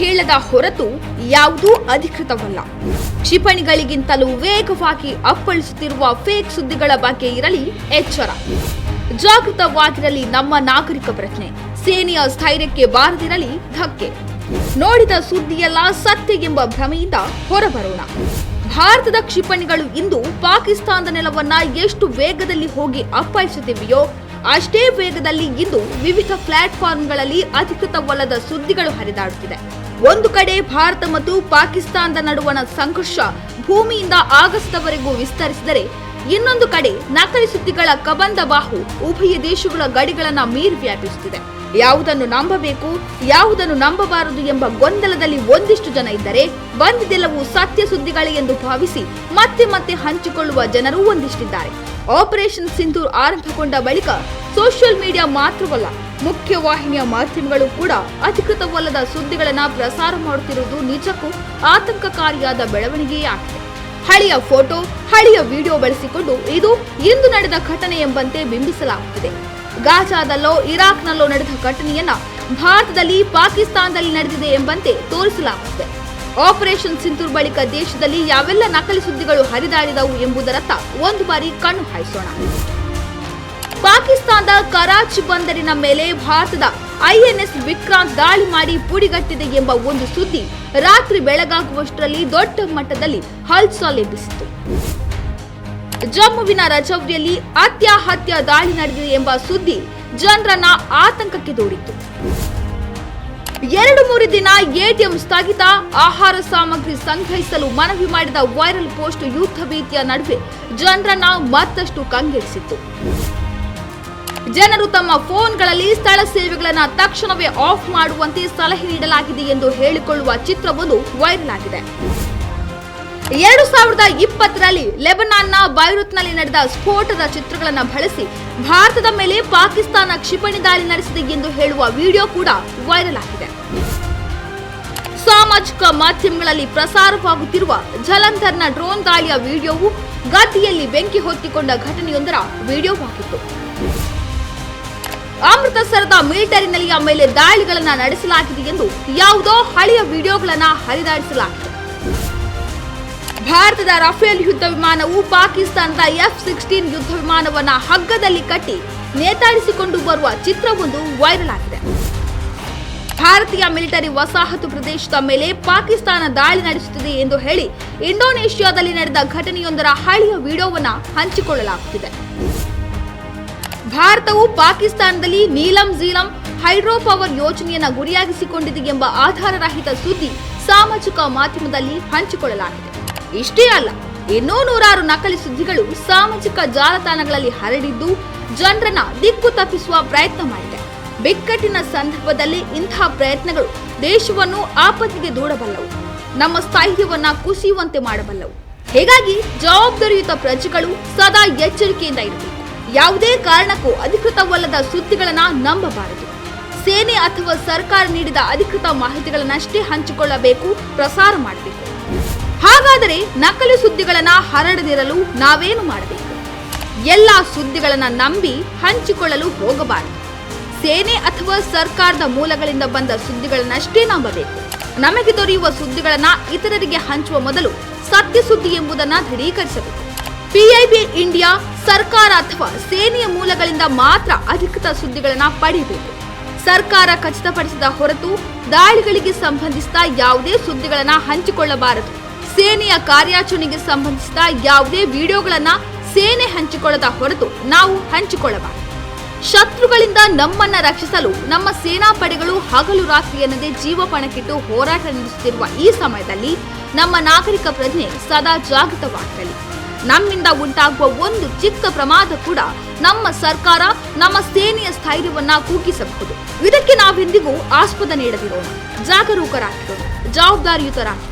ಹೇಳದ ಹೊರತು ಯಾವುದೂ ಅಧಿಕೃತವಲ್ಲ. ಕ್ಷಿಪಣಿಗಳಿಗಿಂತಲೂ ವೇಗವಾಗಿ ಅಪ್ಪಳಿಸುತ್ತಿರುವ ಫೇಕ್ ಸುದ್ದಿಗಳ ಬಗ್ಗೆ ಇರಲಿ ಎಚ್ಚರ. ಜಾಗೃತವಾಗಿರಲಿ ನಮ್ಮ ನಾಗರಿಕ ಪ್ರಜ್ಞೆ. ಸೇನೆಯ ಸ್ಥೈರ್ಯಕ್ಕೆ ಬಾರದಿರಲಿ ಧಕ್ಕೆ. ನೋಡಿದ ಸುದ್ದಿಯೆಲ್ಲ ಸತ್ಯ ಎಂಬ ಭ್ರಮೆಯಿಂದ ಹೊರಬರೋಣ. ಭಾರತದ ಕ್ಷಿಪಣಿಗಳು ಇಂದು ಪಾಕಿಸ್ತಾನದ ನೆಲವನ್ನ ಎಷ್ಟು ವೇಗದಲ್ಲಿ ಹೋಗಿ ಅಪ್ಪಳಿಸುತ್ತಿವೆಯೋ, ಅಷ್ಟೇ ವೇಗದಲ್ಲಿ ಇಂದು ವಿವಿಧ ಪ್ಲಾಟ್ಫಾರ್ಮ್ಗಳಲ್ಲಿ ಅಧಿಕೃತವಲ್ಲದ ಸುದ್ದಿಗಳು ಹರಿದಾಡುತ್ತಿದೆ. ಒಂದು ಕಡೆ ಭಾರತ ಮತ್ತು ಪಾಕಿಸ್ತಾನದ ನಡುವಣ ಸಂಘರ್ಷ ಭೂಮಿಯಿಂದ ಆಗಸದವರೆಗೂ ವಿಸ್ತರಿಸಿದರೆ ಇನ್ನೊಂದು ಕಡೆ ನಕಲಿ ಸುದ್ದಿಗಳ ಕಬಂದ ಬಾಹು ಉಭಯ ದೇಶಗಳ ಗಡಿಗಳನ್ನ ಮೀರಿ ವ್ಯಾಪಿಸುತ್ತಿದೆ. ಯಾವುದನ್ನು ನಂಬಬೇಕು, ಯಾವುದನ್ನು ನಂಬಬಾರದು ಎಂಬ ಗೊಂದಲದಲ್ಲಿ ಒಂದಿಷ್ಟು ಜನ ಇದ್ದರೆ ಬಂದಿದ್ದೆಲ್ಲವೂ ಸತ್ಯ ಸುದ್ದಿಗಳೇ ಎಂದು ಭಾವಿಸಿ ಮತ್ತೆ ಮತ್ತೆ ಹಂಚಿಕೊಳ್ಳುವ ಜನರು ಒಂದಿಷ್ಟಿದ್ದಾರೆ. ಆಪರೇಷನ್ ಸಿಂಧೂರ್ ಆರಂಭಗೊಂಡ ಬಳಿಕ ಸೋಷಿಯಲ್ ಮೀಡಿಯಾ ಮಾತ್ರವಲ್ಲ ಮುಖ್ಯವಾಹಿನಿಯ ಮಾಧ್ಯಮಗಳು ಕೂಡ ಅಧಿಕೃತವಲ್ಲದ ಸುದ್ದಿಗಳನ್ನು ಪ್ರಸಾರ ಮಾಡುತ್ತಿರುವುದು ನಿಜಕ್ಕೂ ಆತಂಕಕಾರಿಯಾದ ಬೆಳವಣಿಗೆಯಾಗಿದೆ. ಹಳೆಯ ಫೋಟೋ, ಹಳೆಯ ವಿಡಿಯೋ ಬಳಸಿಕೊಂಡು ಇದು ಇಂದು ನಡೆದ ಘಟನೆ ಎಂಬಂತೆ ಬಿಂಬಿಸಲಾಗುತ್ತಿದೆ. ಗಾಜಾದಲ್ಲೋ, ಇರಾಕ್ನಲ್ಲೋ ನಡೆದ ಘಟನೆಯನ್ನ ಭಾರತದಲ್ಲಿ ಪಾಕಿಸ್ತಾನದಲ್ಲಿ ನಡೆದಿದೆ ಎಂಬಂತೆ ತೋರಿಸಲಾಗುತ್ತಿದೆ. ಆಪರೇಷನ್ ಸಿಂಧೂರ್ ಬಳಿಕ ದೇಶದಲ್ಲಿ ಯಾವೆಲ್ಲ ನಕಲಿ ಸುದ್ದಿಗಳು ಹರಿದಾಡಿದವು ಎಂಬುದರತ್ತ ಒಂದು ಬಾರಿ ಕಣ್ಣು ಹಾಯಿಸೋಣ. ಪಾಕಿಸ್ತಾನದ ಕರಾಚಿ ಬಂದರಿನ ಮೇಲೆ ಭಾರತದ ಐಎನ್ಎಸ್ ವಿಕ್ರಾಂತ್ ದಾಳಿ ಮಾಡಿ ಪುಡಿಗಟ್ಟಿದೆ ಎಂಬ ಒಂದು ಸುದ್ದಿ ರಾತ್ರಿ ಬೆಳಗಾಗುವಷ್ಟರಲ್ಲಿ ದೊಡ್ಡ ಮಟ್ಟದಲ್ಲಿ ಹಲ್ಚಲ್ ಎಬ್ಬಿಸಿತು ಜಮ್ಮುವಿನ ರಜೌರಿಯಲ್ಲಿ ಅತ್ಯಾಹತ್ಯ ದಾಳಿ ನಡೆದಿದೆ ಎಂಬ ಸುದ್ದಿ ಜನರನ್ನ ಆತಂಕಕ್ಕೆ ದೂಡಿತು ಎರಡು ಮೂರು ದಿನ ಎಟಿಎಂ ಸ್ಥಗಿತ, ಆಹಾರ ಸಾಮಗ್ರಿ ಸಂಗ್ರಹಿಸಲು ಮನವಿ ಮಾಡಿದ ವೈರಲ್ ಪೋಸ್ಟ್ ಯುದ್ಧ ಭೀತಿಯ ನಡುವೆ ಜನರನ್ನ ಮತ್ತಷ್ಟು ಕಂಗೆಡಿಸಿತ್ತು. ಜನರು ತಮ್ಮ ಫೋನ್ಗಳಲ್ಲಿ ಸ್ಥಳ ಸೇವೆಗಳನ್ನು ತಕ್ಷಣವೇ ಆಫ್ ಮಾಡುವಂತೆ ಸಲಹೆ ನೀಡಲಾಗಿದೆ ಎಂದು ಹೇಳಿಕೊಳ್ಳುವ ಚಿತ್ರವೊಂದು ವೈರಲ್ ಆಗಿದೆ. ಎರಡು ಸಾವಿರದ ಇಪ್ಪತ್ತರಲ್ಲಿ ಲೆಬನಾನ್ನ ಬೈರುತ್ನಲ್ಲಿ ನಡೆದ ಸ್ಫೋಟದ ಚಿತ್ರಗಳನ್ನು ಬಳಸಿ ಭಾರತದ ಮೇಲೆ ಪಾಕಿಸ್ತಾನ ಕ್ಷಿಪಣಿ ದಾಳಿ ನಡೆಸಿದೆ ಎಂದು ಹೇಳುವ ವಿಡಿಯೋ ಕೂಡ ವೈರಲ್ ಆಗಿದೆ. ಸಾಮಾಜಿಕ ಮಾಧ್ಯಮಗಳಲ್ಲಿ ಪ್ರಸಾರವಾಗುತ್ತಿರುವ ಜಲಂಧರ್ನ ಡ್ರೋನ್ ದಾಳಿಯ ವಿಡಿಯೋವು ಗದ್ದೆಯಲ್ಲಿ ಬೆಂಕಿ ಹೊತ್ತಿಕೊಂಡ ಘಟನೆಯೊಂದರ ವಿಡಿಯೋವಾಗಿತ್ತು. ಅಮೃತಸರದ ಮಿಲಿಟರಿ ನೆಲೆಯ ಮೇಲೆ ದಾಳಿಗಳನ್ನು ನಡೆಸಲಾಗಿದೆ ಎಂದು ಯಾವುದೋ ಹಳೆಯ ವಿಡಿಯೋಗಳನ್ನು ಹರಿದಾಡಿಸಲಾಗಿದೆ. ಭಾರತದ ರಫೇಲ್ ಯುದ್ಧ ವಿಮಾನವು ಪಾಕಿಸ್ತಾನದ ಎಫ್ ಸಿಕ್ಸ್ಟೀನ್ ಯುದ್ಧ ವಿಮಾನವನ್ನ ಹಗ್ಗದಲ್ಲಿ ಕಟ್ಟಿ ನೇತಾಡಿಸಿಕೊಂಡು ಬರುವ ಚಿತ್ರವೊಂದು ವೈರಲ್ ಆಗಿದೆ. ಭಾರತೀಯ ಮಿಲಿಟರಿ ವಸಾಹತು ಪ್ರದೇಶದ ಮೇಲೆ ಪಾಕಿಸ್ತಾನ ದಾಳಿ ನಡೆಸುತ್ತಿದೆ ಎಂದು ಹೇಳಿ ಇಂಡೋನೇಷ್ಯಾದಲ್ಲಿ ನಡೆದ ಘಟನೆಯೊಂದರ ಹಳೆಯ ವಿಡಿಯೋವನ್ನು ಹಂಚಿಕೊಳ್ಳಲಾಗುತ್ತಿದೆ. ಭಾರತವು ಪಾಕಿಸ್ತಾನದಲ್ಲಿ ನೀಲಂ ಝೀಲಂ ಹೈಡ್ರೋ ಪವರ್ ಯೋಜನೆಯನ್ನು ಗುರಿಯಾಗಿಸಿಕೊಂಡಿದೆ ಎಂಬ ಆಧಾರರಹಿತ ಸುದ್ದಿ ಸಾಮಾಜಿಕ ಮಾಧ್ಯಮದಲ್ಲಿ ಹಂಚಿಕೊಳ್ಳಲಾಗಿದೆ. ಇಷ್ಟೇ ಅಲ್ಲ, ಇನ್ನೂ ನೂರಾರು ನಕಲಿ ಸುದ್ದಿಗಳು ಸಾಮಾಜಿಕ ಜಾಲತಾಣಗಳಲ್ಲಿ ಹರಡಿದ್ದು ಜನರನ್ನ ದಿಕ್ಕು ತಪ್ಪಿಸುವ ಪ್ರಯತ್ನ ಮಾಡಿದೆ. ಬಿಕ್ಕಟ್ಟಿನ ಸಂದರ್ಭದಲ್ಲಿ ಇಂತಹ ಪ್ರಯತ್ನಗಳು ದೇಶವನ್ನು ಆಪತ್ತಿಗೆ ದೂಡಬಲ್ಲವು. ನಮ್ಮ ಸ್ಥೈರ್ಯವನ್ನ ಕುಸಿಯುವಂತೆ ಮಾಡಬಲ್ಲವು. ಹೀಗಾಗಿ ಜವಾಬ್ದಾರಿಯುತ ಪ್ರಜೆಗಳು ಸದಾ ಎಚ್ಚರಿಕೆಯಿಂದ ಇರಬೇಕು. ಯಾವುದೇ ಕಾರಣಕ್ಕೂ ಅಧಿಕೃತವಲ್ಲದ ಸುದ್ದಿಗಳನ್ನು ನಂಬಬಾರದು. ಸೇನೆ ಅಥವಾ ಸರ್ಕಾರ ನೀಡಿದ ಅಧಿಕೃತ ಮಾಹಿತಿಗಳನ್ನಷ್ಟೇ ಹಂಚಿಕೊಳ್ಳಬೇಕು, ಪ್ರಸಾರ ಮಾಡಬೇಕು. ಹಾಗಾದರೆ ನಕಲಿ ಸುದ್ದಿಗಳನ್ನು ಹರಡದಿರಲು ನಾವೇನು ಮಾಡಬೇಕು? ಎಲ್ಲ ಸುದ್ದಿಗಳನ್ನು ನಂಬಿ ಹಂಚಿಕೊಳ್ಳಲು ಹೋಗಬಾರದು. ಸೇನೆ ಅಥವಾ ಸರ್ಕಾರದ ಮೂಲಗಳಿಂದ ಬಂದ ಸುದ್ದಿಗಳನ್ನಷ್ಟೇ ನಂಬಬೇಕು. ನಮಗೆ ದೊರೆಯುವ ಸುದ್ದಿಗಳನ್ನು ಇತರರಿಗೆ ಹಂಚುವ ಮೊದಲು ಸತ್ಯ ಸುದ್ದಿ ಎಂಬುದನ್ನ ದೃಢೀಕರಿಸಬೇಕು. ಪಿಐಬಿ ಇಂಡಿಯಾ ಸರ್ಕಾರ ಅಥವಾ ಸೇನೆಯ ಮೂಲಗಳಿಂದ ಮಾತ್ರ ಅಧಿಕೃತ ಸುದ್ದಿಗಳನ್ನು ಪಡೆಯಬೇಕು. ಸರ್ಕಾರ ಖಚಿತಪಡಿಸಿದ ಹೊರತು ದಾಳಿಗಳಿಗೆ ಸಂಬಂಧಿಸಿದ ಯಾವುದೇ ಸುದ್ದಿಗಳನ್ನು ಹಂಚಿಕೊಳ್ಳಬಾರದು. ಸೇನೆಯ ಕಾರ್ಯಾಚರಣೆಗೆ ಸಂಬಂಧಿಸಿದ ಯಾವುದೇ ವಿಡಿಯೋಗಳನ್ನು ಸೇನೆ ಹಂಚಿಕೊಳ್ಳದ ಹೊರತು ನಾವು ಹಂಚಿಕೊಳ್ಳಬಾರದು. ಶತ್ರುಗಳಿಂದ ನಮ್ಮನ್ನ ರಕ್ಷಿಸಲು ನಮ್ಮ ಸೇನಾ ಪಡೆಗಳು ಹಗಲು ರಾತ್ರಿ ಎನ್ನದೆ ಜೀವಪಣಕ್ಕಿಟ್ಟು ಹೋರಾಟ ನಡೆಸುತ್ತಿರುವ ಈ ಸಮಯದಲ್ಲಿ ನಮ್ಮ ನಾಗರಿಕ ಪ್ರಜ್ಞೆ ಸದಾ ಜಾಗೃತವಾಗಿರಲಿ ನಮ್ಮಿಂದ ಉಂಟಾಗುವ ಒಂದು ಚಿಕ್ಕ ಪ್ರಮಾದ ಕೂಡ ನಮ್ಮ ಸರ್ಕಾರ, ನಮ್ಮ ಸೇನೆಯ ಸ್ಥೈರ್ಯವನ್ನ ಕುಗ್ಗಿಸಬಹುದು ಇದಕ್ಕೆ ನಾವೆಂದಿಗೂ ಆಸ್ಪದ ನೀಡದಿರೋಣ. ಜಾಗರೂಕರಾಗಿರೋಣ. ಜವಾಬ್ದಾರಿಯುತರಾಗಿರೋಣ